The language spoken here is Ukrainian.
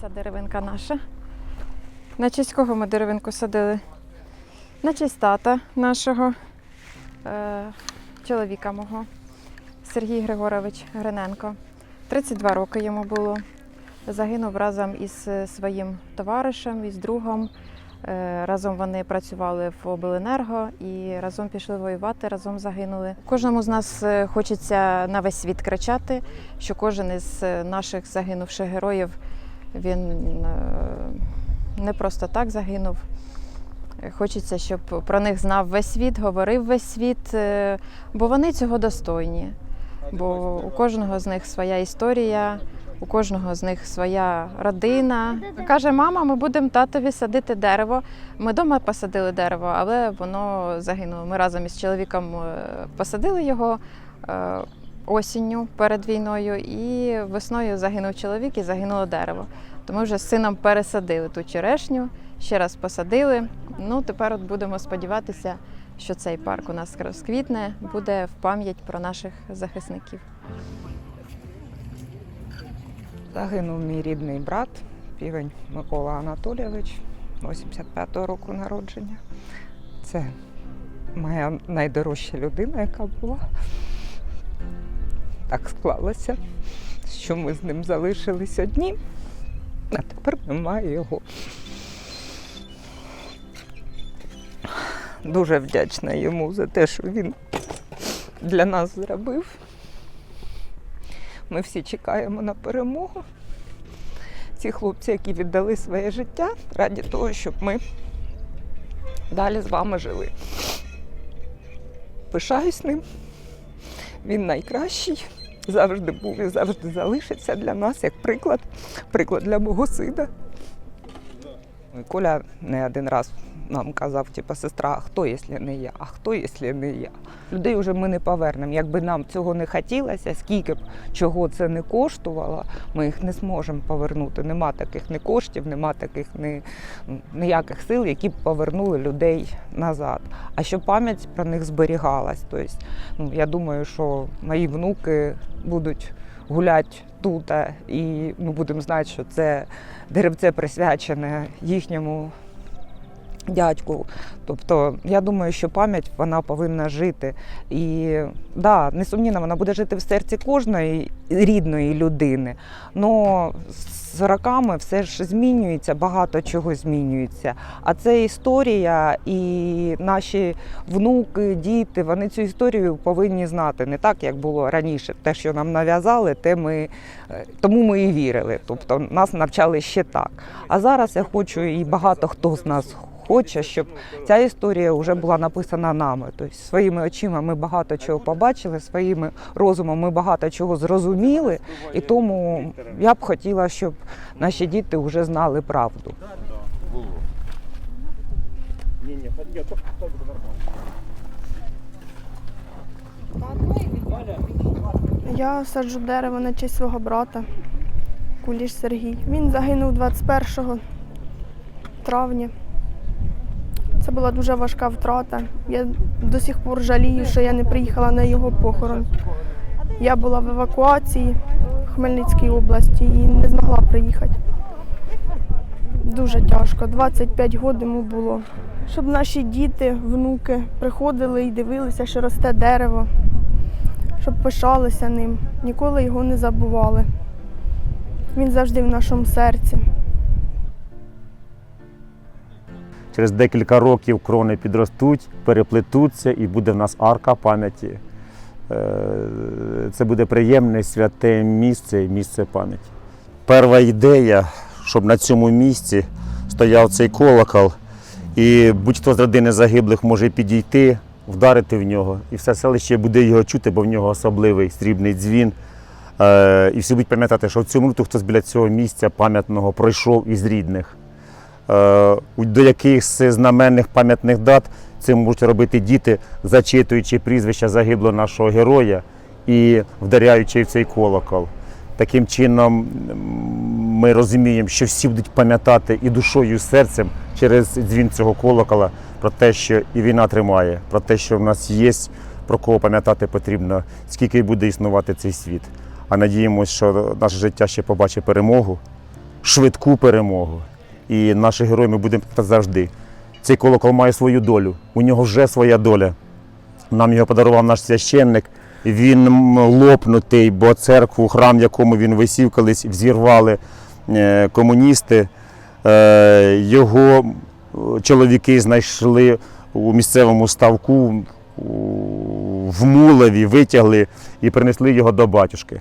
ця деревинка наша. На честь кого ми деревинку садили? На честь тата нашого, е, чоловіка мого, Сергій Григорович Гриненко. 32 роки йому було. Загинув разом із е, своїм товаришем, із другом. Е, Разом вони працювали в обленерго і разом пішли воювати, разом загинули. Кожному з нас е, хочеться на весь світ кричати, що кожен із наших загинувших героїв він е, не просто так загинув. Хочеться, щоб про них знав весь світ, говорив весь світ, е, бо вони цього достойні. Бо у кожного з них своя історія, у кожного з них своя родина. Каже, мама, ми будемо татові садити дерево. Ми вдома посадили дерево, але воно загинуло. Ми разом із чоловіком е, посадили його осінню перед війною, і весною загинув чоловік і загинуло дерево. То ми вже з сином пересадили ту черешню, ще раз посадили. Ну, тепер от будемо сподіватися, що цей парк у нас розквітне, буде в пам'ять про наших захисників. Загинув мій рідний брат, півень Микола Анатолійович, 85-го року народження. Це моя найдорожча людина, яка була. Так склалося, що ми з ним залишились одні, а тепер немає його. Дуже вдячна йому за те, що він для нас зробив. Ми всі чекаємо на перемогу. Ці хлопці, які віддали своє життя раді того, щоб ми далі з вами жили. Пишаюсь ним. Він найкращий, завжди був і завжди залишиться для нас як приклад, приклад для мого. І Коля не один раз нам казав, типу, сестра, а хто, якщо не я, а хто, якщо не я. Людей вже ми не повернемо. Якби нам цього не хотілося, скільки б чого це не коштувало, ми їх не зможемо повернути. Нема таких ні коштів, нема таких ні, ніяких сил, які б повернули людей назад. А щоб пам'ять про них зберігалась. Тобто, ну, я думаю, що мої внуки будуть гуляти тут, і ми будемо знати, що це деревце присвячене їхньому дядьку. Тобто, я думаю, що пам'ять вона повинна жити. І да, несумнівно, вона буде жити в серці кожної рідної людини. Но з роками все ж змінюється, багато чого змінюється. А це історія, і наші внуки, діти, вони цю історію повинні знати не так, як було раніше. Те, що нам нав'язали, те ми е, тому ми і вірили. Тобто нас навчали ще так. А зараз я хочу, і багато хто з нас хоче, щоб ця історія вже була написана нами. Тобто своїми очима ми багато чого побачили, своїми розумом ми багато чого зрозуміли, і тому я б хотіла, щоб наші діти вже знали правду. Я саджу дерево на честь свого брата, Куліш Сергій. Він загинув 21 травня. Це була дуже важка втрата. Я до сих пор жалію, що я не приїхала на його похорон. Я була в евакуації в Хмельницькій області і не змогла приїхати. Дуже тяжко. 25 років йому було. Щоб наші діти, внуки приходили і дивилися, що росте дерево щоб пишалися ним, ніколи його не забували. Він завжди в нашому серці. Через декілька років крони підростуть, переплетуться і буде в нас арка пам'яті. Е, Це буде приємне святе місце, і місце пам'яті. Перша ідея, щоб на цьому місці стояв цей колокол, і будь-хто з родини загиблих може підійти, вдарити в нього, і все селище буде його чути, бо в нього особливий срібний дзвін. Е, І всі будуть пам'ятати, що в цьому люту хтось біля цього місця пам'ятного пройшов із рідних. Е, До якихось знаменних пам'ятних дат це можуть робити діти, зачитуючи прізвища загиблого нашого героя і вдаряючи в цей колокол. Таким чином ми розуміємо, що всі будуть пам'ятати і душою, і серцем через дзвін цього колокола про те, що і війна тримає, про те, що в нас є про кого пам'ятати потрібно, скільки буде існувати цей світ. А надіємося, що наше життя ще побачить перемогу швидку перемогу. І наші герої ми будемо завжди. Цей колокол має свою долю. У нього вже своя доля. Нам його подарував наш священник. Він лопнутий, бо церкву, храм, в якому він висів, колись взірвали е, комуністи. Е, Його е, чоловіки знайшли у місцевому ставку в Мулеві, витягли і принесли його до батюшки.